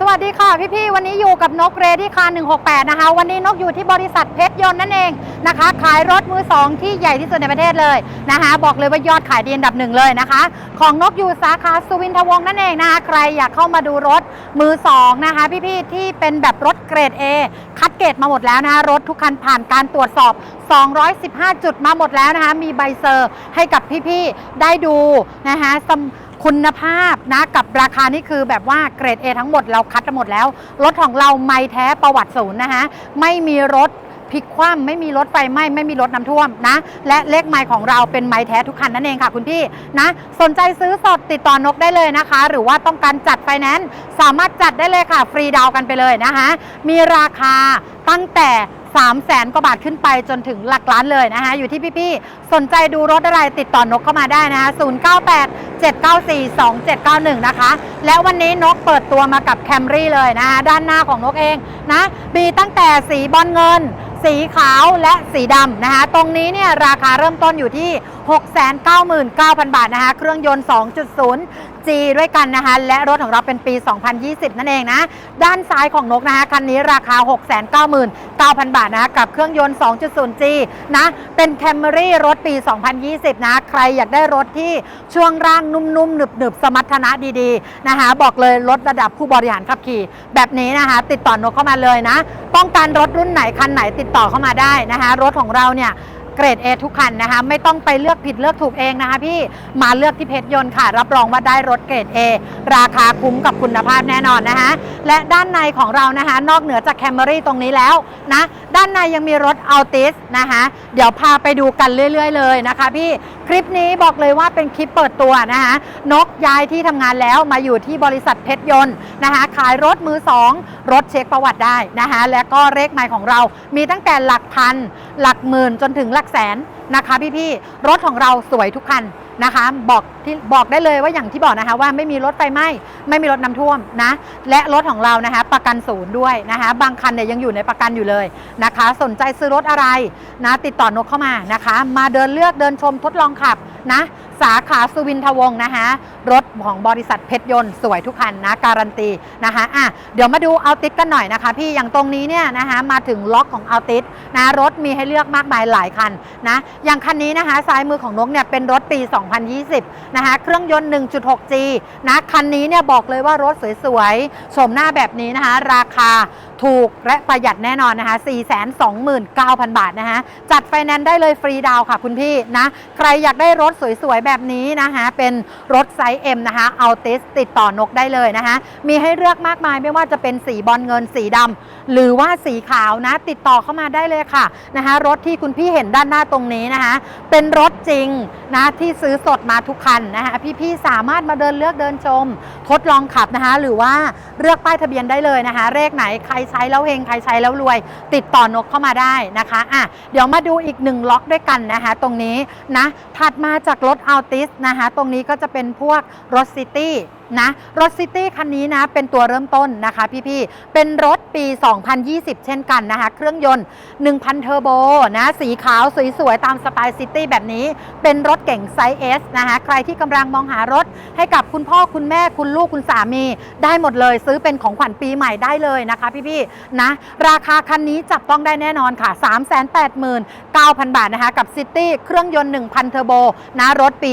สวัสดีค่ะพี่ๆวันนี้อยู่กับนกเรดี้คาร์168 นะคะ วันนี้นกอยู่ที่บริษัทเพชรยนต์นั่นเองนะคะ ขายรถมือ 2 ที่ใหญ่ที่สุดในประเทศเลยนะคะ บอกเลยว่ายอดขายดีอันดับหนึ่งเลยนะคะ ของนกอยู่สาขาสุวินทวงศ์นั่นเองนะคะ ใครอยากเข้ามาดูรถมือ 2 นะคะ พี่ๆที่เป็นแบบรถเกรด A คัดเกรดมาหมดแล้วนะคะรถทุกคันผ่านการตรวจสอบ 215 จุดมาหมดแล้วนะคะ มีใบเซอร์ให้กับพี่ๆได้ดูนะคะ คุณภาพนะกับราคานี่คือแบบว่าเกรด A ทั้งหมดเราคัดหมดแล้ว รถของเราไม่แท้ประวัติศูนย์นะคะไม่มีรถพลิกคว่ำไม่มีรถไฟไหม้ไม่มีรถน้ำท่วมนะ และเลขไมล์ของเราเป็นไมล์แท้ทุกคันนั่นเองค่ะคุณพี่นะ สนใจซื้อสดติดต่อนกได้เลยนะคะ หรือว่าต้องการจัดไฟแนนซ์สามารถจัดได้เลยค่ะ ฟรีดาวน์กันไปเลยนะคะ มีราคาตั้งแต่3 0 0แสนกว่าบาทขึ้นไปจนถึงหลักล้านเลยนะคะ อยู่ที่พี่ๆ สนใจดูรถอะไรติดต่อนกเข้ามาได้นะคะ098 794 2791 นะคะ และวันนี้นกเปิดตัวมากับแคมรี่เลยนะคะด้านหน้าของนกเองนะมีตั้งแต่สีบอลเงิน สีขาวและสีดำนะคะ ตรงนี้เนี่ยราคาเริ่มต้นอยู่ที่ 699,000 บาทนะคะ เครื่องยนต์ 2.0 G ด้วยกันนะคะ และรถของเราเป็นปี 2020 นั่นเองนะ ด้านซ้ายของนกนะคะคันนี้ราคา 699,000 บาทนะกับเครื่องยนต์ 2.0 G นะ เป็นแคมรี่รถปี 2020 นะ ใครอยากได้รถที่ช่วงร่างนุ่มๆ หนึบๆ สมรรถนะดีๆ นะคะ บอกเลยรถระดับผู้บริหารขับขี่ แบบนี้นะคะ ติดต่อนกเข้ามาเลยนะ ต้องการรถรุ่นไหนคันไหนติดต่อเข้ามาได้นะคะ รถของเราเนี่ย เกรด A ทุกคันนะคะ ไม่ต้องไปเลือกผิดเลือกถูกเองนะคะพี่มาเลือกที่เพชรยนต์ค่ะ รับรองว่าได้รถเกรด A ราคาคุ้มกับคุณภาพแน่นอนนะคะ และด้านในของเรานะคะ นอกเหนือจากแคมรี่ตรงนี้แล้วนะ ด้านในยังมีรถอัลติสนะคะ เดี๋ยวพาไปดูกันเรื่อย ๆ เลยนะคะพี่ คลิปนี้บอกเลยว่าเป็นคลิปเปิดตัวนะคะ นกย้ายที่ทำงานแล้วมาอยู่ที่บริษัทเพชรยนต์นะคะ ขายรถมือสองรถเช็คประวัติได้นะคะ และก็เลขหมายของเรา มีตั้งแต่หลักพัน หลักหมื่นจนถึงหลักแสน นะคะพี่ๆรถของเราสวยทุกคันนะคะบอกที่บอกได้เลยว่าอย่างที่บอกนะคะว่าไม่มีรถไฟไหม้ไม่มีรถน้ำท่วมนะและรถของเรานะคะประกันศูนย์ด้วยนะคะบางคันเนี่ยยังอยู่ในประกันอยู่เลยนะคะ สนใจซื้อรถอะไรนะติดต่อนกเข้ามานะคะ มาเดินเลือกเดินชมทดลองขับนะ สาขาสุวินทวงศ์นะคะรถของบริษัทเพชรยนต์สวยทุกคันนะการันตีนะคะอะเดี๋ยวมาดูเอาติสกันหน่อยนะคะ พี่อย่างตรงนี้เนี่ยนะคะมาถึงล็อกของเอาติสนะรถมีให้เลือกมากมายหลายคันนะอย่างคันนี้นะคะซ้ายมือของนกเนี่ยเป็นรถปี 2020 นะคะเครื่องยนต์ 1.6G นะคันนี้เนี่ยบอกเลยว่ารถสวยๆโฉมหน้าแบบนี้นะคะราคา ถูกและประหยัดแน่นอนนะคะ 429,000 บาทนะคะ จัดไฟแนนซ์ได้เลยฟรีดาวค่ะคุณพี่นะ ใครอยากได้รถสวยๆ แบบนี้นะคะ เป็นรถไซส์ M นะคะเอาติสติดต่อนกได้เลยนะคะ มีให้เลือกมากมายไม่ว่าจะเป็นสีบอลเงินสีดำหรือว่าสีขาวนะ ติดต่อเข้ามาได้เลยค่ะนะคะ รถที่คุณพี่เห็นด้านหน้าตรงนี้นะคะ เป็นรถจริงนะที่ซื้อสดมาทุกคันนะคะพี่ๆสามารถมาเดินเลือกเดินชม ทดลองขับนะคะ หรือว่าเลือกป้ายทะเบียนได้เลยนะคะเลขไหนใครช้แล้วเฮงใครใช้แล้วรวย ติดต่อนกเข้ามาได้นะคะอะเดี๋ยวมาดูอีกหนึ่งล็อกด้วยกันนะคะ ตรงนี้นะถัดมาจากรถอัลติสนะคะ ตรงนี้ก็จะเป็นพวกรถซิตี้นะรถซิตี้คันนี้นะเป็นตัวเริ่มต้นนะคะพี่ๆเป็นรถปี 2020 เช่นกันนะคะ เครื่องยนต์ 1,000 เทอร์โบนะสีขาวสวยๆ ตามสไตล์ซิตี้แบบนี้ เป็นรถเก่งไซส์ S นะคะใครที่กำลังมองหารถให้กับคุณพ่อคุณแม่คุณลูกคุณสามี ได้หมดเลยซื้อเป็นของขวัญปีใหม่ได้เลยนะคะพี่ๆนะราคาคันนี้จับต้องได้แน่นอนค่ะ 389,000 บาทนะคะกับซิตี้เครื่องยนต์ 1,000 เทอร์โบนะรถปี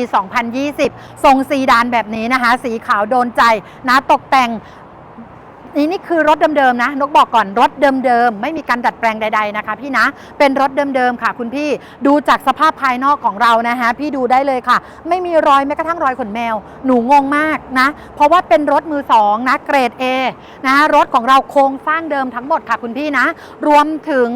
2020 ทรงซีดานแบบนี้นะคะสีขาวโดนใจนะตกแต่ง นี่นี่คือรถเดิมๆนะ นกบอกก่อนรถเดิมๆไม่มีการดัดแปลงใด ๆนะคะ พี่นะเป็นรถเดิมๆค่ะ คุณพี่ดูจากสภาพภายนอกของเรานะคะพี่ดูได้เลยค่ะ ไม่มีรอยแม้กระทั่งรอยขนแมว หนูงงมากนะ เพราะว่าเป็นรถมือสองนะเกรด A นะรถของเราโครงสร้างเดิมทั้งหมดค่ะคุณพี่นะ รวมถึง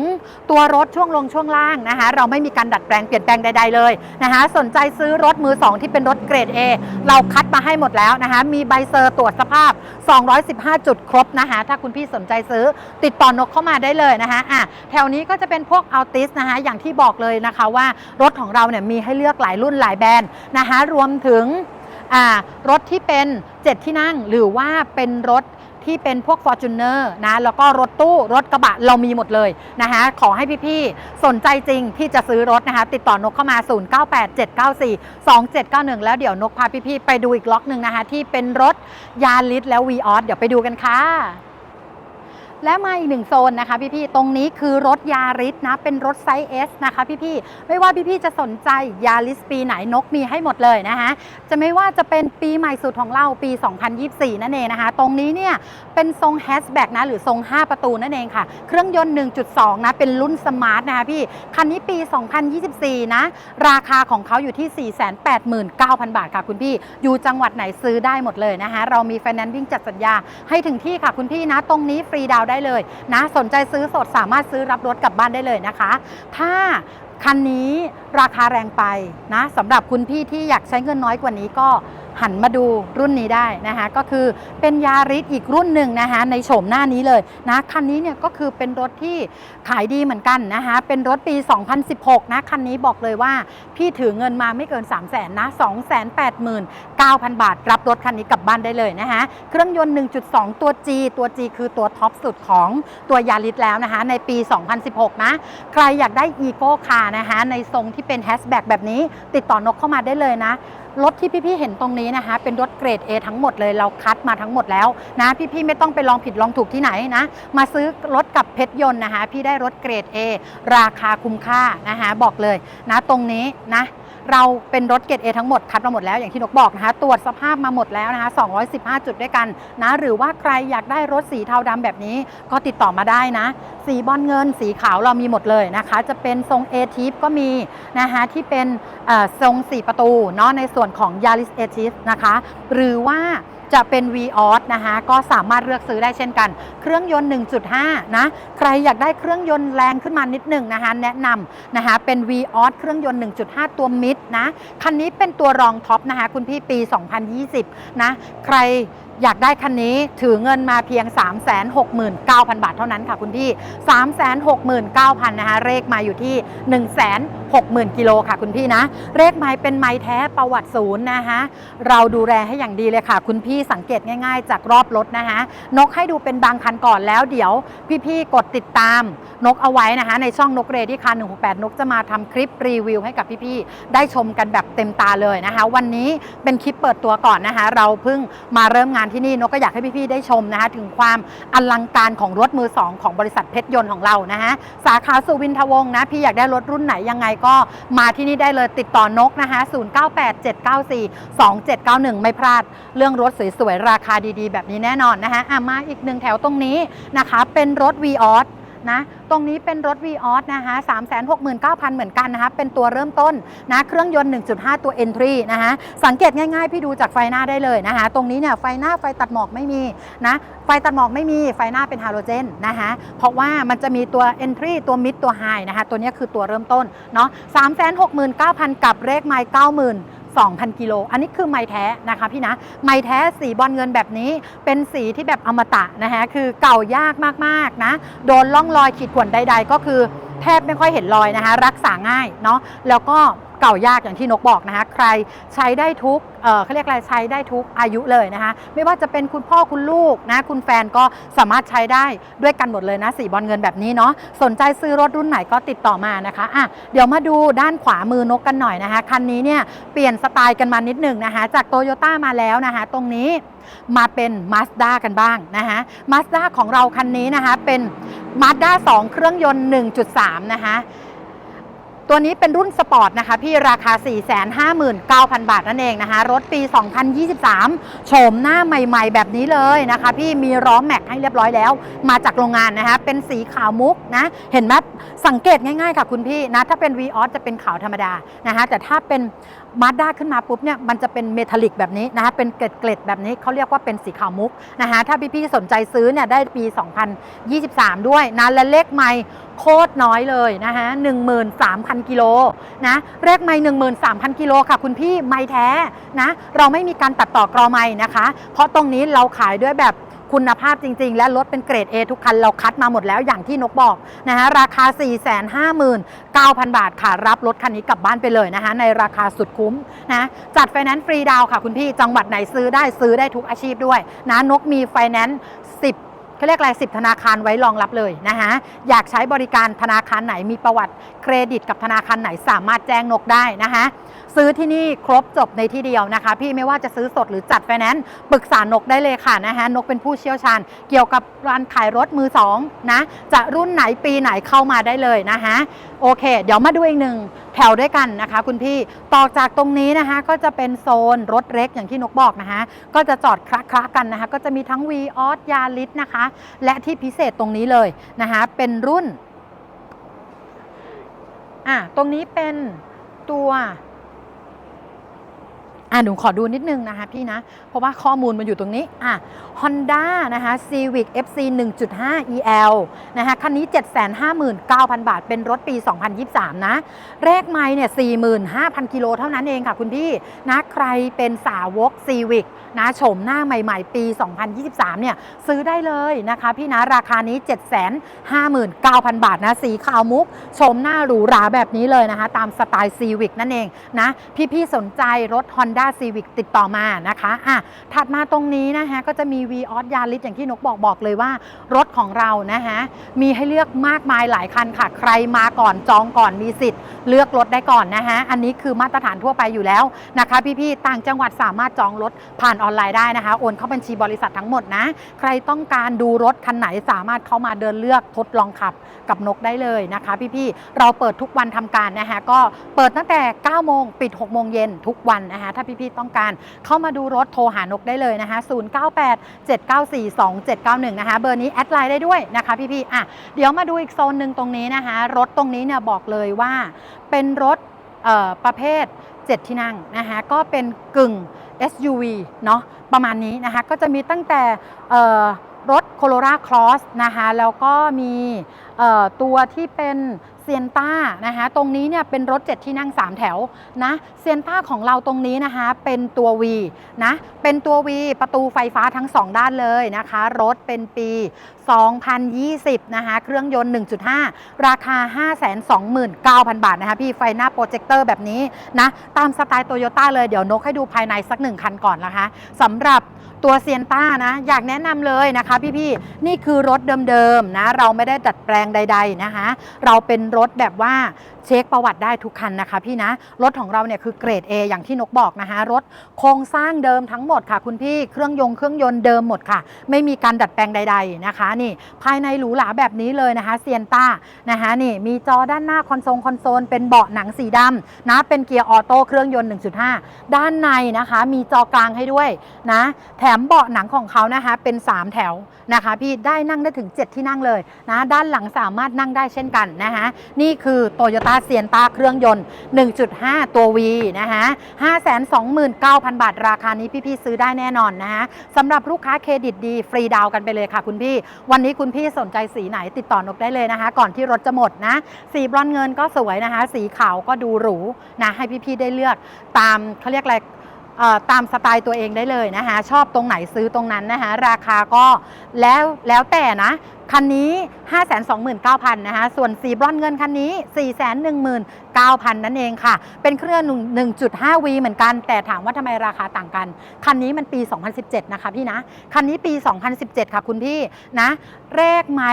ตัวรถช่วงลงช่วงล่างนะคะเราไม่มีการดัดแปลงเปลี่ยนแปลงใด ๆเลยนะคะสนใจซื้อรถมือสองที่เป็นรถเกรด A เราคัดมาให้หมดแล้วนะคะมีใบเซอร์ตรวจสภาพ 215 จุดครบนะคะ ถ้าคุณพี่สนใจซื้อติดต่อนกเข้ามาได้เลยนะคะอะแถวนี้ก็จะเป็นพวกอัลติสนะคะอย่างที่บอกเลยนะคะว่ารถของเราเนี่ยมีให้เลือกหลายรุ่นหลายแบรนด์นะคะรวมถึงรถที่เป็น 7 ที่นั่งหรือว่าเป็นรถ ที่เป็นพวก f o r t u n e r นะ แล้วก็รถตู้รถกระบะเรามีหมดเลยนะคะขอให้พี่ๆ สนใจจริงที่จะซื้อรถนะคะ ติดต่อนกเข้ามา 0987942791 แล้วเดี๋ยวนกพาพี่ๆ ไปดูอีกล็อกหนึ่งนะคะ ที่เป็นรถยาลิสแล้ววีออสเดี๋ยวไปดูกันค่ะ และมาอีกหนึ่งโซนนะคะพี่ๆ ตรงนี้คือรถยาริสนะ เป็นรถไซส์ S นะคะพี่ๆ ไม่ว่าพี่ๆ จะสนใจยาริสปีไหนนกมีให้หมดเลยนะคะจะไม่ว่าจะเป็นปีใหม่สุดของเราปี 2024 นั่นเองนะคะ ตรงนี้เนี่ยเป็นทรงแฮชแบ็กนะหรือทรง 5 ประตูนั่นเองค่ะ เครื่องยนต์ 1.2 นะ เป็นรุ่นสมาร์ทนะคะพี่ คันนี้ปี 2024 นะ ราคาของเขาอยู่ที่ 489,000 บาทค่ะคุณพี่ อยู่จังหวัดไหนซื้อได้หมดเลยนะคะเรามีไฟแนนซ์วิ่งจัดสัญญาให้ถึงที่ค่ะคุณพี่นะ ตรงนี้ฟรีดาวน์ได้เลยนะสนใจซื้อสดสามารถซื้อรับรถกลับบ้านได้เลยนะคะ ถ้าคันนี้ราคาแรงไปนะสำหรับคุณพี่ที่อยากใช้เงินน้อยกว่านี้ก็หันมาดูรุ่นนี้ได้นะคะก็คือเป็นยาริสอีกรุ่นหนึ่งนะคะในโฉมหน้านี้เลยนะคันนี้เนี่ยก็คือเป็นรถที่ขายดีเหมือนกันนะคะเป็นรถปี 2016 นะคันนี้บอกเลยว่าพี่ถือเงินมาไม่เกิน 3 0 0แสนนะ9,000 บาท รับรถคันนี้กลับบ้านได้เลยนะคะ เครื่องยนต์ 1.2 ตัว G ตัว G คือตัวท็อปสุดของตัวยาริสแล้วนะคะ ในปี 2016 นะ ใครอยากได้อีโก้คาร์นะคะ ในทรงที่เป็นแฮชแบ็กแบบนี้ ติดต่อนกเข้ามาได้เลยนะรถที่พี่ๆเห็นตรงนี้นะคะ เป็นรถเกรด A ทั้งหมดเลยเราคัดมาทั้งหมดแล้วนะพี่ๆไม่ต้องไปลองผิดลองถูกที่ไหนนะ มาซื้อรถกับเพชรยนต์นะคะ พี่ได้รถเกรด A ราคาคุ้มค่านะคะบอกเลยนะตรงนี้นะ เราเป็นรถเกรด A ทั้งหมดคัดมาหมดแล้วอย่างที่นกบอกนะคะ ตรวจสภาพมาหมดแล้วนะคะ 215 จุดด้วยกันนะ หรือว่าใครอยากได้รถสีเทาดำแบบนี้ ก็ติดต่อมาได้นะ สีบอลเงินสีขาวเรามีหมดเลยนะคะ จะเป็นทรง A t i p ก็มีนะคะที่เป็นทรง 4 ประตูเนาะในส่วนของ Yaris A t i p นะคะ หรือว่า จะเป็น v ีออสนะคะก็สามารถเลือกซื้อได้เช่นกัน เครื่องยนต์ 1.5 นะ ใครอยากได้เครื่องยนต์แรงขึ้นมานิดหนึ่งนะคะแนะนำนะคะเป็น v ีออสเครื่องยนต์ 1.5 ตัวมิดนะ คันนี้เป็นตัวรองท็อปนะคะคุณพี่ปี 2020 นะ ใคร อยากได้คันนี้ถือเงินมาเพียง 369,000 บาทเท่านั้นค่ะคุณพี่ 369,000 นะคะเลขมาอยู่ที่ 160,000 กิโลค่ะคุณพี่นะ เลขไม้เป็นไม้แท้ประวัติศูนย์นะคะเราดูแลให้อย่างดีเลยค่ะ คุณพี่สังเกตง่ายๆ จากรอบรถนะคะนกให้ดูเป็นบางคันก่อนแล้วเดี๋ยว พี่ๆกดติดตามนกเอาไว้นะคะในช่องนกเรที่คัน168 นกจะมาทำคลิปรีวิวให้กับพี่ๆได้ชมกันแบบเต็มตาเลยนะคะ วันนี้เป็นคลิปเปิดตัวก่อนนะคะเราเพิ่งมาเริ่มงานที่นี่นกก็อยากให้พี่ๆได้ชมนะคะถึงความอลังการของรถมือสองของบริษัทเพชรยนต์ของเรานะคะสาขาสุวินทวงศ์นะพี่อยากได้รถรุ่นไหนยังไงก็มาที่นี่ได้เลยติดต่อนกนะคะ0987942791 ไม่พลาด เรื่องรถสวยๆราคาดีๆ แบบนี้แน่นอนนะคะอะมาอีกหนึ่งแถวตรงนี้นะคะเป็นรถ v ีออสนะ ตรงนี้เป็นรถ v ีออสนะคะ369,000เหมือนกันนะคะ เป็นตัวเริ่มต้นนะเครื่องยนต์ 1.5 ตัว Entry นะคะสังเกตง่ายๆ พี่ดูจากไฟหน้าได้เลยนะคะ ตรงนี้เนี่ยไฟหน้าไฟตัดหมอกไม่มีนะไฟตัดหมอกไม่มีไฟหน้าเป็นฮาโลเจนนะคะเพราะว่ามันจะมีตัว Entry ตัว Mid ตัว High นะคะตัวนี้คือตัวเริ่มต้นเนาะ369,000กับเลขไมล์90,000 2,000 กิโล อันนี้คือไม้แท้นะคะพี่นะ ไม้แท้สีบอลเงินแบบนี้ เป็นสีที่แบบอมตะนะคะคือเก่ายากมากๆนะ โดนล่องรอยขีดข่วนใด ๆ ก็คือแทบไม่ค่อยเห็นรอยนะคะ รักษาง่ายเนาะ แล้วก็เก่ายากอย่างที่นกบอกนะคะ ใครใช้ได้ทุกเอ่อเขาเรียกอะไรใช้ได้ทุกอายุเลยนะคะ ไม่ว่าจะเป็นคุณพ่อคุณลูกนะคุณแฟนก็สามารถใช้ได้ด้วยกันหมดเลยนะสีบอลเงินแบบนี้เนาะสนใจซื้อรถรุ่นไหนก็ติดต่อมานะคะอะเดี๋ยวมาดูด้านขวามือนกกันหน่อยนะคะคันนี้เนี่ยเปลี่ยนสไตล์กันมานิดหนึ่งนะคะ จากโตโยต้ามาแล้วนะคะ ตรงนี้มาเป็น Mazda กันบ้างนะคะ Mazda ของเราคันนี้นะคะเป็น Mazda 2 เครื่องยนต์ 1.3 นะคะ ตัวนี้เป็นรุ่นสปอร์ตนะคะพี่ราคา 459,000 บาทนั่นเองนะคะ รถปี 2023 โฉมหน้าใหม่ๆ แบบนี้เลยนะคะ พี่มีล้อแม็กให้เรียบร้อยแล้ว มาจากโรงงานนะคะ เป็นสีขาวมุกนะ เห็นไหมสังเกตง่ายๆค่ะคุณพี่นะ ถ้าเป็น v ีออสจะเป็นขาวธรรมดานะคะ แต่ถ้าเป็น มาด้าขึ้นมาปุ๊บเนี่ยมันจะเป็นเมทัลลิกแบบนี้นะคะเป็นเกล็ดๆแบบนี้เขาเรียกว่าเป็นสีขาวมุกนะคะถ้าพี่ๆสนใจซื้อเนี่ยได้ปี 2023 ด้วยนะและเลขไม่โคตรน้อยเลยนะคะ13,000 กิโลนะเลขไม่13,000 กิโลค่ะ คุณพี่ไม่แท้นะเราไม่มีการตัดต่อกรอไม่นะคะ เพราะตรงนี้เราขายด้วยแบบ คุณภาพจริง ๆ และรถเป็นเกรด A ทุกคันเราคัดมาหมดแล้วอย่างที่นกบอกนะคะราคา 459,000 บาทค่ะ รับรถคันนี้กลับบ้านไปเลยนะคะในราคาสุดคุ้มนะจัดไฟแนนซ์ฟรีดาวค่ะคุณพี่จังหวัดไหนซื้อได้ซื้อได้ทุกอาชีพด้วยนะนกมีไฟแนนซ์10เขาเรียกอะไร10ธนาคารไว้รองรับเลยนะคะอยากใช้บริการธนาคารไหนมีประวัติเครดิตกับธนาคารไหนสามารถแจ้งนกได้นะคะ ซื้อที่นี่ครบจบในที่เดียวนะคะ พี่ไม่ว่าจะซื้อสดหรือจัดไฟแนนซ์ปรึกษานกได้เลยค่ะนะคะนกเป็นผู้เชี่ยวชาญ เกี่ยวกับการขายรถมือสองนะจะรุ่นไหนปีไหนเข้ามาได้เลยนะคะโอเค เดี๋ยวมาดูอีกหนึ่งแถวด้วยกันนะคะ คุณพี่ต่อจากตรงนี้นะคะก็จะเป็นโซนรถเล็กอย่างที่นกบอกนะคะ ก็จะจอดคละๆกันนะคะ ก็จะมีทั้ง v ีออสยาลิสนะคะ และที่พิเศษตรงนี้เลยนะคะเป็นรุ่นอะตรงนี้เป็นตัว อะหนูขอดูนิดนึงนะคะพี่นะ เพราะว่าข้อมูลมันอยู่ตรงนี้ อะ Honda นะคะ Civic FC 1.5 EL นะคะ คันนี้ 759,000 บาท เป็นรถปี 2023 นะ แรกไม้เนี่ย 45,000 กิโลเท่านั้นเองค่ะคุณพี่ นะ ใครเป็นสาวก Civic นะโฉมหน้าใหม่ๆ ปี 2023 เนี่ย ซื้อได้เลยนะคะ พี่นะ ราคานี้ 759,000 บาทนะ สีขาวมุก โฉมหน้าหรูหราแบบนี้เลยนะคะ ตามสไตล์ Civic นั่นเองนะ พี่ๆ สนใจรถ Honda Civic ติดต่อมานะคะอะถัดมาตรงนี้นะคะก็จะมี v ีออสยาลิสอย่างที่นกบอกบอกเลยว่า รถของเรานะคะมีให้เลือกมากมายหลายคันค่ะ ใครมาก่อนจองก่อนมีสิทธิ์ เลือกรถได้ก่อนนะคะอันนี้คือมาตรฐานทั่วไปอยู่แล้วนะคะ พี่ๆต่างจังหวัดสามารถจองรถผ่านออนไลน์ได้นะคะโอนเข้าบัญชีบริษัททั้งหมดนะ ใครต้องการดูรถคันไหนสามารถเข้ามาเดินเลือกทดลองขับกับนกได้เลยนะคะ พี่ๆเราเปิดทุกวันทำการนะคะก็เปิดตั้งแต่9โมงปิด6โมงเย็นทุกวันนะคะถ้าพี่ๆต้องการ เข้ามาดูรถโทรหานกได้เลยนะคะ098 794 2791นะคะเบอร์นี้แอดไลน์ได้ด้วยนะคะพี่ๆอะเดี๋ยวมาดูอีกโซนหนึ่งตรงนี้นะคะ รถตรงนี้เนี่ยบอกเลยว่าเป็นรถประเภท 7 ที่นั่งนะคะก็เป็นกึ่ง SUV เนาะประมาณนี้นะคะก็จะมีตั้งแต่รถ Corolla Cross นะคะแล้วก็มีตัวที่เป็น เซียนต้านะคะตรงนี้เนี่ยเป็นรถ 7 ที่นั่ง 3 แถวนะเซียนต้าของเราตรงนี้นะคะเป็นตัว V นะเป็นตัว V ประตูไฟฟ้าทั้ง 2 ด้านเลยนะคะ รถเป็นปี 2020 นะคะเครื่องยนต์ 1.5 ราคา 529,000 บาทนะคะพี่ไฟหน้าโปรเจคเตอร์แบบนี้นะตามสไตล์โตโยต้าเลยเดี๋ยวนกให้ดูภายในสักหนึ่งคันก่อนนะคะสำหรับตัวเซียนต้านะอยากแนะนำเลยนะคะพี่ๆนี่คือรถเดิมๆนะเราไม่ได้ดัดแปลงใด ๆนะคะ เราเป็นรถแบบว่าเช็คประวัติได้ทุกคันนะคะพี่นะ รถของเราเนี่ยคือเกรด A อย่างที่นกบอกนะคะ รถโครงสร้างเดิมทั้งหมดค่ะ คุณพี่เครื่องยนต์เครื่องยนต์เดิมหมดค่ะ ไม่มีการดัดแปลงใด ๆนะคะ นี่ภายในหรูหราแบบนี้เลยนะคะเซียนต้านะคะนี่มีจอด้านหน้าคอนโซลคอนโซลเป็นเบาะหนังสีดำนะเป็นเกียร์ออโต้เครื่องยนต์ 1.5 ด้านในนะคะ มีจอกลางให้ด้วยนะแถมเบาะหนังของเขานะคะเป็น 3 แถวนะคะ พี่ได้นั่งได้ถึง 7 ที่นั่งเลยนะด้านหลังสามารถนั่งได้เช่นกันนะคะนี่คือโตโยต้าเซียนตาเครื่องยนต์ 1.5 ตัว V นะคะ529,000 บาทราคานี้พี่ ๆ ซื้อได้แน่นอนนะคะสำหรับลูกค้าเครดิตดี ฟรีดาวกันไปเลยค่ะคุณพี่ วันนี้คุณพี่สนใจสีไหนติดต่อนกได้เลยนะคะ ก่อนที่รถจะหมดนะ สีบรอนเงินก็สวยนะคะ สีขาวก็ดูหรูนะให้พี่ ๆ ได้เลือกตามเขาเรียกอะไร ตามสไตล์ตัวเองได้เลยนะคะ ชอบตรงไหนซื้อตรงนั้นนะคะ ราคาก็แล้วแล้วแต่นะ คันนี้ 529,000นะคะ ส่วนสีบรอนเงินคันนี้ 419,000 นั่นเองค่ะ เป็นเครื่อง 1.5V เหมือนกัน แต่ถามว่าทำไมราคาต่างกัน คันนี้มันปี 2017 นะคะพี่นะ คันนี้ปี 2017 ค่ะคุณพี่นะแรกไม่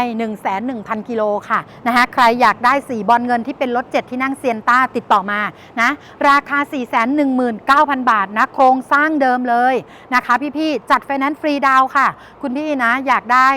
101,000 กิโลค่ะนะคะใครอยากได้สีบอลเงินที่เป็นรถ 7 ที่นั่งเซียนต้าติดต่อมานะ ราคา 419,000 บาทนะ โครงสร้างเดิมเลยนะคะพี่ๆ จัดไฟแนนซ์ฟรีดาวค่ะ คุณพี่นะอยากได้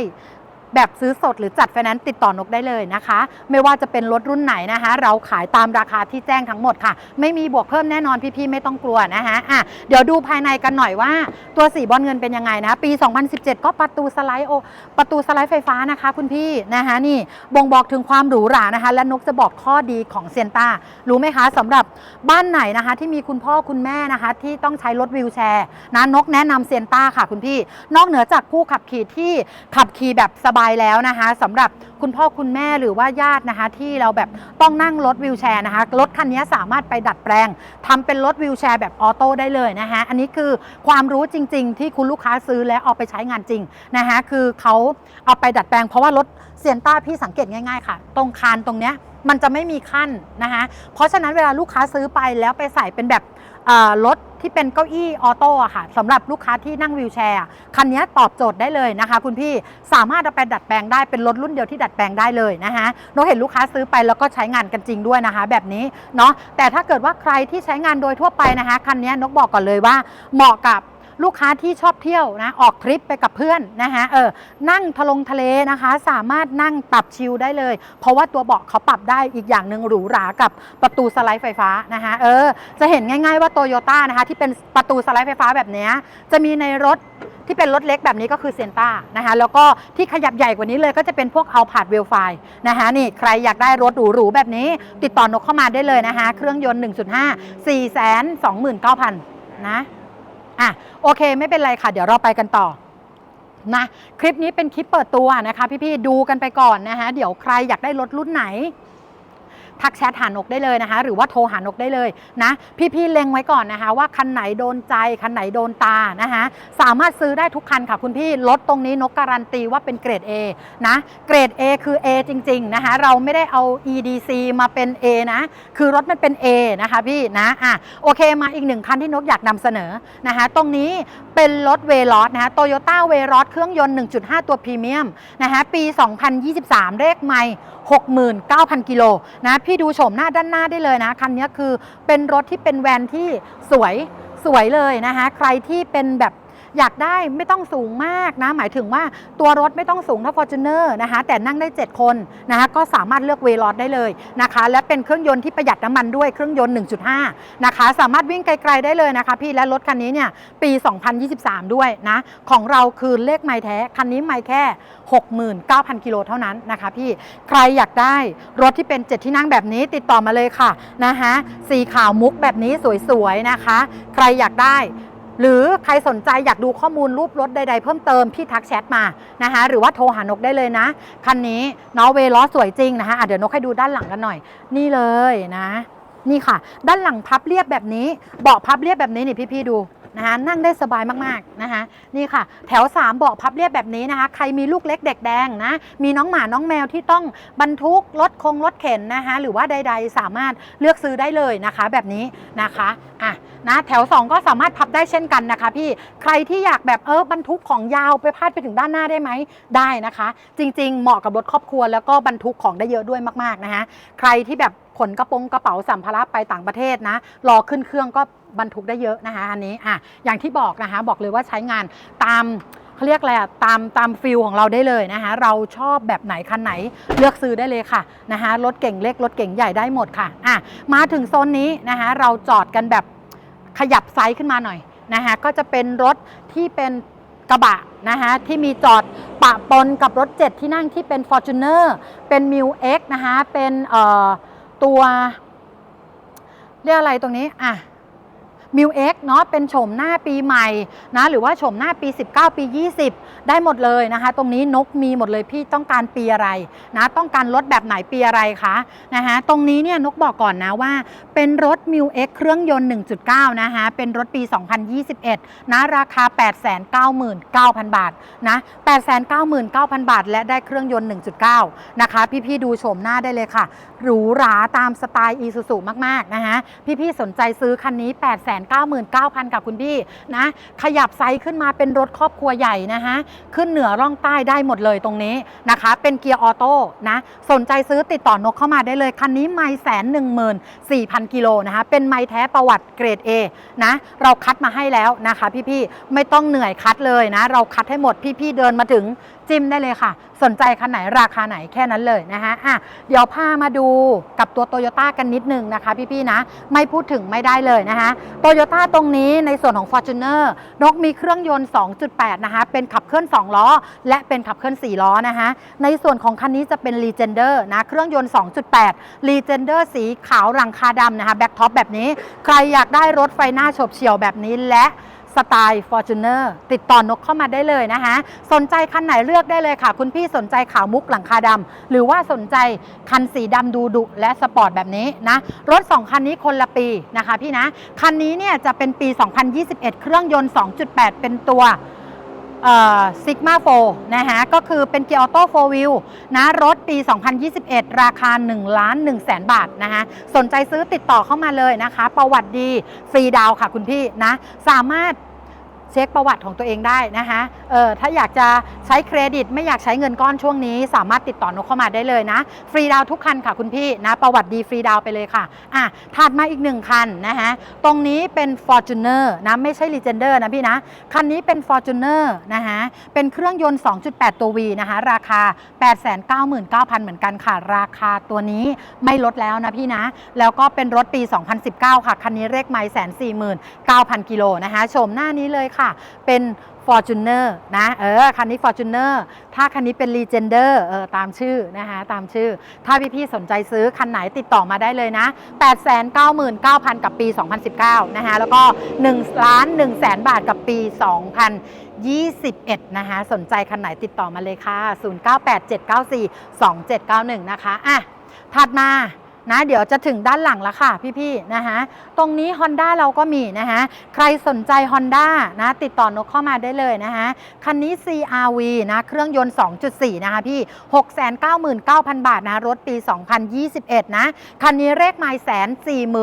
แบบซื้อสดหรือจัดไฟแนนซ์ติดต่อนกได้เลยนะคะ ไม่ว่าจะเป็นรถรุ่นไหนนะคะ เราขายตามราคาที่แจ้งทั้งหมดค่ะ ไม่มีบวกเพิ่มแน่นอนพี่ๆไม่ต้องกลัวนะคะอะเดี๋ยวดูภายในกันหน่อยว่าตัวสีบอลเงินเป็นยังไงนะ ปี 2017 ก็ประตูสไลด์โอประตูสไลด์ไฟฟ้านะคะ คุณพี่นะคะนี่บ่งบอกถึงความหรูหรานะคะ และนกจะบอกข้อดีของเซียนต้ารู้ไหมคะสำหรับบ้านไหนนะคะ ที่มีคุณพ่อคุณแม่นะคะ ที่ต้องใช้รถวิวแชร์นะนกแนะนำเซียนต้าค่ะคุณพี่ นอกเหนือจากผู้ขับขี่ที่ขับขี่แบบสบายแล้วนะคะสำหรับคุณพ่อคุณแม่หรือว่าญาตินะคะ ที่เราแบบต้องนั่งรถวิวแชร์นะคะรถคันนี้สามารถไปดัดแปลงทำเป็นรถวิวแชร์แบบออโต้ได้เลยนะคะอันนี้คือความรู้จริง ๆ ที่คุณลูกค้าซื้อแล้วเอาไปใช้งานจริงนะคะคือเขาเอาไปดัดแปลงเพราะว่ารถ ซียนต้าพี่สังเกตง่ายๆค่ะ ตรงคานตรงเนี้ยมันจะไม่มีขั้นนะคะเพราะฉะนั้นเวลาลูกค้าซื้อไปแล้วไปใส่เป็นแบบรถที่เป็นเก้าอี้ออโต้ค่ะสำหรับลูกค้าที่นั่งวีลแชร์คันนี้ตอบโจทย์ได้เลยนะคะ คุณพี่สามารถเอาไปดัดแปลงได้เป็นรถรุ่นเดียวที่ดัดแปลงได้เลยนะคะนกเห็นลูกค้าซื้อไปแล้วก็ใช้งานกันจริงด้วยนะคะ แบบนี้เนาะแต่ถ้าเกิดว่าใครที่ใช้งานโดยทั่วไปนะคะ คันนี้นกบอกก่อนเลยว่าเหมาะกับ ลูกค้าที่ชอบเที่ยวนะออกทริปไปกับเพื่อนนะคะเออนั่งทะลงทะเลนะคะ สามารถนั่งปรับชิลได้เลย เพราะว่าตัวเบาะเขาปรับได้อีกอย่างหนึ่งหรูหรากับประตูสไลด์ไฟฟ้านะคะเออจะเห็นง่ายๆว่าโตโยต้านะคะที่เป็นประตูสไลด์ไฟฟ้าแบบนี้จะมีในรถที่เป็นรถเล็กแบบนี้ก็คือเซนต้านะคะแล้วก็ที่ขยับใหญ่กว่านี้เลยก็จะเป็นพวกเอาผาดเวลไฟนะคะนี่ใครอยากได้รถหรูๆแบบนี้ ติดต่อนกเข้ามาได้เลยนะคะ เครื่องยนต์ 1.5 4 2 9 0 0 0นะอะ โอเค ไม่เป็นไรค่ะ เดี๋ยวเราไปกันต่อนะคลิปนี้เป็นคลิปเปิดตัวนะคะ พี่ๆดูกันไปก่อนนะคะเดี๋ยวใครอยากได้รถรุ่นไหน ทักแชทหานกได้เลยนะคะ หรือว่าโทรหานกได้เลยนะ พี่ๆเล็งไว้ก่อนนะคะ ว่าคันไหนโดนใจคันไหนโดนตานะคะ สามารถซื้อได้ทุกคันค่ะคุณพี่รถตรงนี้นกการันตีว่าเป็นเกรด A นะเกรด A คือ A จริงๆนะคะเราไม่ได้เอา EDC มาเป็น A นะ คือรถมันเป็น A นะคะพี่นะอะโอเคมาอีกหนึ่งคันที่นกอยากนำเสนอนะคะตรงนี้เป็นรถเวลอสนะคะโตโยต้าเวลอสเครื่องยนต์ 1.5 ตัวพรีเมียมนะคะปี 2023 เลขไม่69,000 กิโลนะพี่ดูโฉมหน้าด้านหน้าได้เลยนะ คันนี้คือเป็นรถที่เป็นแวนที่สวยสวยเลยนะคะ ใครที่เป็นแบบ อยากได้ไม่ต้องสูงมากนะ หมายถึงว่าตัวรถไม่ต้องสูงเท่า Fortuner นะคะ แต่นั่งได้ 7 คนนะคะก็สามารถเลือกเวลอสได้เลยนะคะ และเป็นเครื่องยนต์ที่ประหยัดน้ำมันด้วยเครื่องยนต์ 1.5 นะคะ สามารถวิ่งไกล ๆได้เลยนะคะพี่และรถคันนี้เนี่ยปี 2023 ด้วยนะ ของเราคือเลขไม่แท้ คันนี้ไม่แค่ 69,000 กิโลเท่านั้นนะคะพี่ใครอยากได้รถที่เป็น 7 ที่นั่งแบบนี้ติดต่อมาเลยค่ะนะคะสีขาวมุกแบบนี้สวยๆนะคะ ใครอยากได้ หรือใครสนใจอยากดูข้อมูลรูปรถใดๆเพิ่มเติม พี่ทักแชทมานะคะ หรือว่าโทรหานกได้เลยนะ คันนี้เนาะเวล้อสวยจริงนะคะะเดี๋ยวนกให้ดูด้านหลังกันหน่อย นี่เลยนะ นี่ค่ะ ด้านหลังพับเรียบแบบนี้ เบาะพับเรียบแบบนี้นี่พี่ๆดู นะคะนั่งได้สบายมากๆนะคะนี่ค่ะ แถว 3 เบาะพับเรียบแบบนี้นะคะใครมีลูกเล็กเด็กแดงนะมีน้องหมาน้องแมวที่ต้องบรรทุกรถคงรถเข็นนะคะหรือว่าใด ๆ สามารถเลือกซื้อได้เลยนะคะ แบบนี้นะคะอะนะแถว 2 ก็สามารถพับได้เช่นกันนะคะ พี่ใครที่อยากแบบเออบรรทุกของยาวไปพาดไปถึงด้านหน้าได้ไหมได้นะคะ จริง ๆ เหมาะกับรถครอบครัวแล้วก็บรรทุกของได้เยอะด้วยมากๆนะคะใครที่แบบขนกระโปรงกระเป๋าสัมภาระไปต่างประเทศนะรอขึ้นเครื่องก็ บรรทุกได้เยอะนะคะอันนี้อะอย่างที่บอกนะคะบอกเลยว่าใช้งานตามเขาเรียกอะไรอะตามตามฟิลของเราได้เลยนะคะ เราชอบแบบไหนคันไหนเลือกซื้อได้เลยค่ะนะคะรถเก่งเล็กรถเก่งใหญ่ได้หมดค่ะอะมาถึงโซนนี้นะคะเราจอดกันแบบขยับไซส์ขึ้นมาหน่อยนะคะก็จะเป็นรถที่เป็นกระบะนะคะที่มีจอดปะปนกับรถ 7 ที่นั่งที่เป็น Fortuner เป็น m ิ w X นะคะเป็นเอ่อตัว เรียกอะไรตรงนี้อะ มิวเอ็กเนาะเป็นโฉมหน้าปีใหม่นะหรือว่าโฉมหน้าปี 19 ปี 20 ได้หมดเลยนะคะ ตรงนี้นกมีหมดเลยพี่ต้องการปีอะไรนะต้องการรถแบบไหนปีอะไรคะนะคะตรงนี้เนี่ยนกบอกก่อนนะว่า เป็นรถมิวเอ็กเครื่องยนต์ 1.9 นะคะเป็นรถปี 2021 นะราคา 899,000 บาทนะ899,000 บาท และได้เครื่องยนต์ 1.9 นะคะ พี่ๆดูโฉมหน้าได้เลยค่ะหรูหราตามสไตล์อีซูซูมากๆนะคะพี่ๆสนใจซื้อคันนี้899,000 กับคุณพี่นะ ขยับไซส์ขึ้นมาเป็นรถครอบครัวใหญ่นะคะขึ้นเหนือร่องใต้ได้หมดเลยตรงนี้นะคะ เป็นเกียร์ออโต้นะ สนใจซื้อติดต่อนกเข้ามาได้เลย คันนี้ไม่แสนหนึ่งหมื่นสี่พันกิโลนะคะ เป็นไม้แท้ประวัติเกรด A นะ เราคัดมาให้แล้วนะคะพี่ๆ ไม่ต้องเหนื่อยคัดเลยนะ เราคัดให้หมดพี่ๆ เดินมาถึงจิ้มได้เลยค่ะ สนใจคันไหนราคาไหนแค่นั้นเลยนะคะอะเดี๋ยวพามาดูกับตัวโตโยต้ากันนิดนึงนะคะ พี่ๆ นะ ไม่พูดถึงไม่ได้เลยนะคะโตโยต้าตรงนี้ในส่วนของ Fortuner นกมีเครื่องยนต์ 2.8 นะคะ เป็นขับเคลื่อน 2 ล้อ และเป็นขับเคลื่อน 4 ล้อนะคะ ในส่วนของคันนี้จะเป็น Legender นะ เครื่องยนต์ 2.8 Legender สีขาวหลังคาดำนะคะ แบ็คท็อปแบบนี้ ใครอยากได้รถไฟหน้าฉบเฉี่ยวแบบนี้และ สไตล์ Fortuner ติดต่อนกเข้ามาได้เลยนะคะ สนใจคันไหนเลือกได้เลยค่ะ คุณพี่สนใจขาวมุกหลังคาดำหรือว่าสนใจคันสีดำดูดุและสปอร์ตแบบนี้นะรถ 2 คันนี้คนละปีนะคะพี่นะ คันนี้เนี่ยจะเป็นปี 2021 เครื่องยนต์ 2.8 เป็นตัวซิกมาโฟนะคะก็คือเป็นเกียร์ออโต้โฟวิลนะ รถปี 2021 ราคา 1 ล้าน1แสนบาทนะคะสนใจซื้อติดต่อเข้ามาเลยนะคะ ประวัติดี ฟรีดาวค่ะคุณพี่นะ สามารถ เช็คประวัติของตัวเองได้นะคะเออถ้าอยากจะใช้เครดิตไม่อยากใช้เงินก้อนช่วงนี้ สามารถติดต่อนกเข้ามาได้เลยนะ ฟรีดาวทุกคันค่ะคุณพี่นะ ประวัติดีฟรีดาวไปเลยค่ะอะถัดมาอีกหนึ่งคันนะคะตรงนี้เป็น Fortuner นะไม่ใช่ Legender นะพี่นะ คันนี้เป็น Fortuner นะคะเป็นเครื่องยนต์ 2.8 ตัว V นะคะราคา 899,000 เหมือนกันค่ะ ราคาตัวนี้ไม่ลดแล้วนะพี่นะ แล้วก็เป็นรถปี 2019 ค่ะ คันนี้เลขไมล์แสนสี่หมื่นเก้าพันกิโลนะคะชมหน้านี้เลยค่ะเป็น Fortuner นะ เออ คันนี้ Fortuner ถ้าคันนี้เป็น Legender เออ ตามชื่อนะคะตามชื่อ ถ้าพี่ๆสนใจซื้อ คันไหนติดต่อมาได้เลยนะ 899,000 กับปี 2019 นะคะ แล้วก็1ล้าน1แสนบาทกับปี 2021 นะคะ สนใจคันไหนติดต่อมาเลยค่ะ 0987942791 นะคะ อะ ถัดมา นะเดี๋ยวจะถึงด้านหลังแล้วค่ะพี่ๆนะคะตรงนี้ Honda เราก็มีนะคะใครสนใจ Honda นะติดต่อนกเข้ามาได้เลยนะคะคันนี้ CRV นะเครื่องยนต์ 2.4 นะคะพี่ 699,000 บาทนะรถปี 2021 นะคันนี้เลขไมล์แสน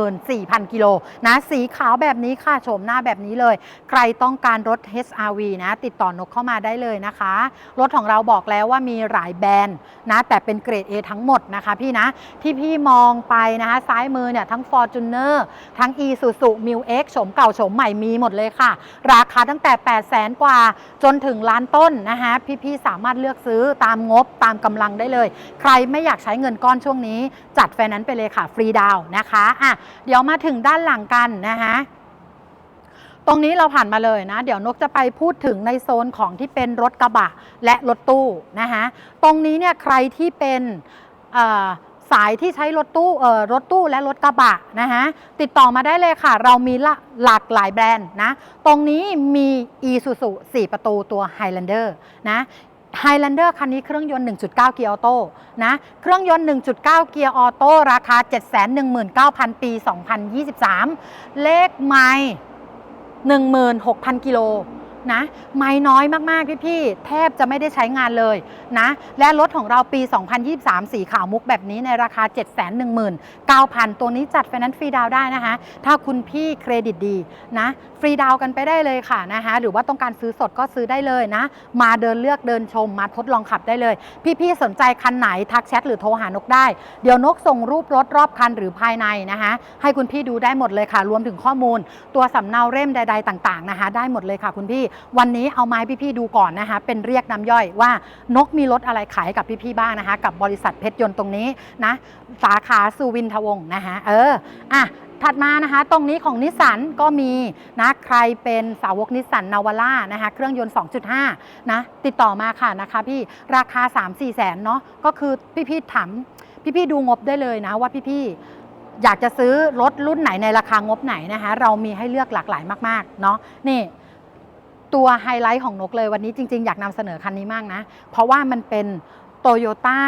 44,000กิโลนะสีขาวแบบนี้ค่ะโฉมหน้าแบบนี้เลย ใครต้องการรถ HRV นะติดต่อนกเข้ามาได้เลยนะคะ รถของเราบอกแล้วว่ามีหลายแบรนด์นะแต่เป็นเกรด A ทั้งหมดนะคะพี่นะที่พี่มองไปนะคะซ้ายมือเนี่ยทั้ง Fortuner ทั้ง Isuzu m i l X โฉมเก่าโฉมใหม่มีหมดเลยค่ะ ราคาตั้งแต่ 8 0 0แสนกว่าจนถึงล้านต้นนะคะพี่ๆสามารถเลือกซื้อตามงบตามกำลังได้เลย ใครไม่อยากใช้เงินก้อนช่วงนี้ จัดไฟแนนซ์ไปเลยค่ะ ฟรีดาวนะคะอะเดี๋ยวมาถึงด้านหลังกันนะคะตรงนี้เราผ่านมาเลยนะ เดี๋ยวนกจะไปพูดถึงในโซนของที่เป็นรถกระบะและรถตู้นะคะตรงนี้เนี่ยใครที่เป็น สายที่ใช้รถตู้เอ่อรถตู้และรถกระบะนะคะติดต่อมาได้เลยค่ะ เรามีละหลากหลายแบรนด์นะ ตรงนี้มี Isuzu 4 ประตูตัว Highlander นะ Highlander คันนี้เครื่องยนต์ 1.9 เกียร์ออโต้นะ เครื่องยนต์ 1.9 เกียร์ออโต้ราคา 719,000 ปี 2023 เลขไมล์16,000 กิโล นะไม่น้อยมากๆพี่ๆแทบจะไม่ได้ใช้งานเลยนะและรถของเราปี 2023 สีขาวมุกแบบนี้ในราคา 719,000 ตัวนี้จัดไฟแนนซ์ฟรีดาวได้นะคะ ถ้าคุณพี่เครดิตดีนะฟรีดาวกันไปได้เลยค่ะนะคะหรือว่าต้องการซื้อสดก็ซื้อได้เลยนะ มาเดินเลือกเดินชมมาทดลองขับได้เลย พี่ๆสนใจคันไหนทักแชทหรือโทรหานกได้ เดี๋ยวนกส่งรูปรถรอบคันหรือภายในนะคะให้คุณพี่ดูได้หมดเลยค่ะ รวมถึงข้อมูล ตัวสำเนาเล่มใด ๆ ต่าง ๆนะคะ ได้หมดเลยค่ะคุณพี่วันนี้เอาไม้พี่ๆดูก่อนนะคะ เป็นเรียกน้ำย่อยว่านกมีรถอะไรขายกับพี่ๆบ้างนะคะ กับบริษัทเพชรยนต์ตรงนี้นะสาขาสุวินทวงศ์นะคะเอออะถัดมานะคะตรงนี้ของนิสสันก็มีนะใครเป็นสาวกนิสสันนาวาร่านะคะเครื่องยนต์ 2.5 นะติดต่อมาค่ะนะคะพี่ราคา 3-4แสนเนาะก็คือพี่ๆถามพี่ๆดูงบได้เลยนะว่าพี่ๆอยากจะซื้อรถรุ่นไหนในราคางบไหนนะคะ เรามีให้เลือกหลากหลายมาก ๆ เนาะนี่ ตัวไฮไลท์ของนกเลยวันนี้จริง ๆ อยากนำเสนอคันนี้มากนะ เพราะว่ามันเป็นโตโยต้า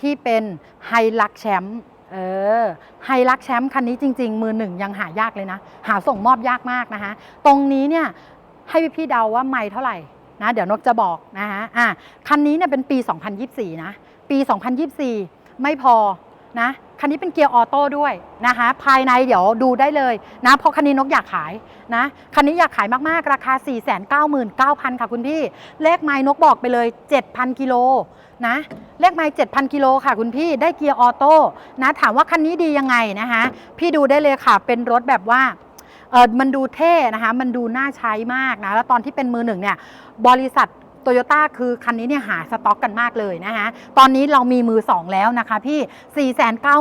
ที่เป็นไฮลักแชมป์เออไฮลักแชมป์คันนี้จริง ๆ มือหนึ่งยังหายากเลยนะ หาส่งมอบยากมากนะคะ ตรงนี้เนี่ยให้พี่ๆเดาว่าไม่เท่าไหร่นะเดี๋ยวนกจะบอกนะคะอะคันนี้เนี่ยเป็นปี 2024 นะ ปี 2024 ไม่พอ นะคันนี้เป็นเกียร์ออโต้ด้วยนะคะภายในเดี๋ยวดูได้เลยนะเพราะคันนี้นกอยากขายนะคันนี้อยากขายมากๆ ราคา 499,000 ค่ะคุณพี่ เลขไม้นกบอกไปเลย 7,000 กิโลนะเลขไม้7,000 กิโลค่ะคุณพี่ได้เกียร์ออโต้นะถามว่าคันนี้ดียังไงนะคะพี่ดูได้เลยค่ะเป็นรถแบบว่าเออมันดูเท่นะคะมันดูน่าใช้มากนะแล้วตอนที่เป็นมือหนึ่งเนี่ยบริษัท โตโยต้าคือคันนี้เนี่ยหาสต็อกกันมากเลยนะคะตอนนี้เรามีมือ 2 แล้วนะคะพี่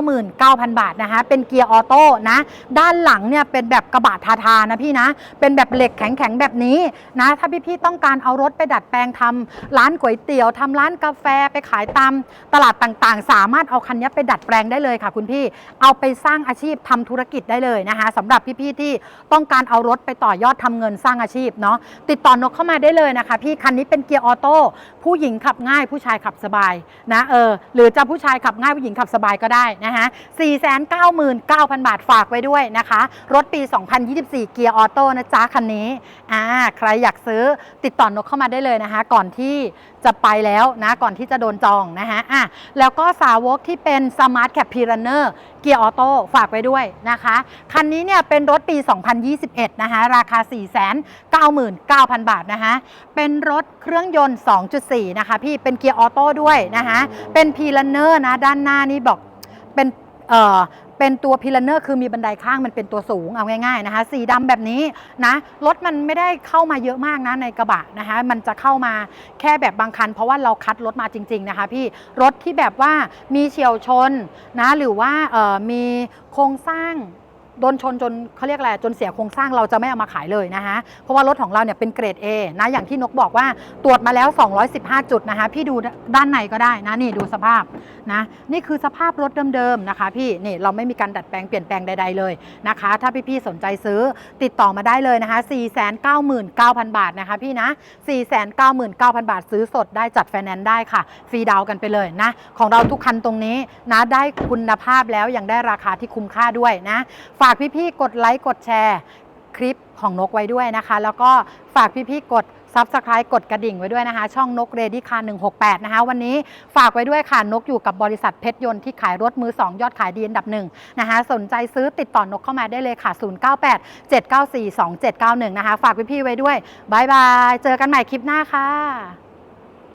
499,000 บาทนะคะ เป็นเกียร์ออโต้นะ ด้านหลังเนี่ยเป็นแบบกระบะทาทานะพี่นะ เป็นแบบเหล็กแข็งๆ แบบนี้นะ ถ้าพี่ๆต้องการเอารถไปดัดแปลงทำร้านก๋วยเตี๋ยวทำร้านกาแฟไปขายตามตลาดต่างๆ สามารถเอาคันนี้ไปดัดแปลงได้เลยค่ะคุณพี่ เอาไปสร้างอาชีพทำธุรกิจได้เลยนะคะสำหรับพี่ๆที่ต้องการเอารถไปต่อยอดทำเงินสร้างอาชีพเนาะติดต่อนกเข้ามาได้เลยนะคะ พี่คันนี้เป็นเกียร์กียร์ออโต้ผู้หญิงขับง่ายผู้ชายขับสบายนะเออหรือจะผู้ชายขับง่ายผู้หญิงขับสบายก็ได้นะคะ499,000 บาทฝากไว้ด้วยนะคะ รถปี 2024 เกียร์ออโต้นะจ๊ะคันนี้อ่าใครอยากซื้อติดต่อนกเข้ามาได้เลยนะคะ ก่อนที่จะไปแล้วนะก่อนที่จะโดนจองนะคะอะแล้วก็สาวกที่เป็น Smart Cap p r u n n e r เกียร์ออโต้ฝากไว้ด้วยนะคะ คันนี้เนี่ยเป็นรถปี 2021 นะคะราคา 499,000 บาทนะคะเป็นรถเครื่องยนต์ 2.4 นะคะพี่เป็นเกียร์ออโต้ด้วยนะคะเป็นพีลันเนอร์นะด้านหน้านี่บอกเป็นเอ่อเป็นตัวพีลันเนอร์คือมีบันไดข้างมันเป็นตัวสูงเอาง่ายๆนะคะ สีดำแบบนี้นะรถมันไม่ได้เข้ามาเยอะมากนะในกระบะนะคะ มันจะเข้ามาแค่แบบบางคัน เพราะว่าเราคัดรถมาจริง ๆนะคะ พี่รถที่แบบว่ามีเฉียวชนนะหรือว่ามีโครงสร้าง โดนชนจนเขาเรียกอะไรจนเสียโครงสร้างเราจะไม่เอามาขายเลยนะคะเพราะว่ารถของเราเนี่ยเป็นเกรด A นะอย่างที่นกบอกว่าตรวจมาแล้ว 215 จุดนะคะพี่ดูด้านในก็ได้นะนี่ดูสภาพนะนี่คือสภาพรถเดิมๆนะคะพี่นี่เราไม่มีการดัดแปลงเปลี่ยนแปลงใด ๆเลยนะคะ ถ้าพี่ๆสนใจซื้อติดต่อมาได้เลยนะคะ 499,000 บาทนะคะพี่นะ 499,000 บาทซื้อสดได้จัดไฟแนนซ์ได้ค่ะ ฟรีดาวกันไปเลยนะ ของเราทุกคันตรงนี้นะได้คุณภาพแล้วยังได้ราคาที่คุ้มค่าด้วยนะฝากพี่ๆกดไลค์กดแชร์คลิปของนกไว้ด้วยนะคะ แล้วก็ฝากพี่ๆกด Subscribe กดกระดิ่งไว้ด้วยนะคะ ช่องนกเรดี้คา168 นะคะ วันนี้ฝากไว้ด้วยค่ะ นกอยู่กับบริษัทเพชรยนต์ที่ขายรถมือ 2 ยอดขายดีอันดับหนึ่งนะคะ สนใจซื้อติดต่อนกเข้ามาได้เลยค่ะ 098 794 2791 นะคะ ฝากพี่ๆไว้ด้วยบายบาย เจอกันใหม่คลิปหน้าค่ะ